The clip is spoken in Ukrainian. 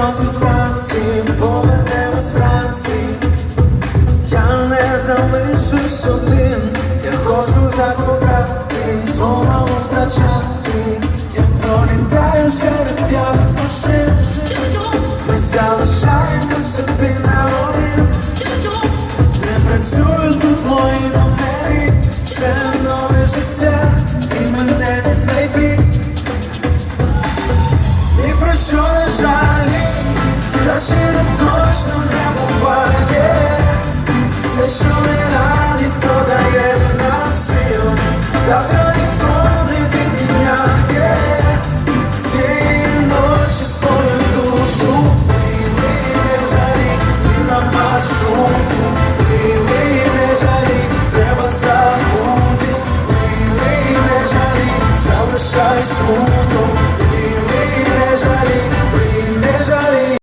нас з Франції, я не залишусь один, я хочу закохати, слова втрачати, я пролітаю серед п'яних ми залишаємось тобі на один, не працюють тут мої номери, це нове життя, і мене не що не жаль. school.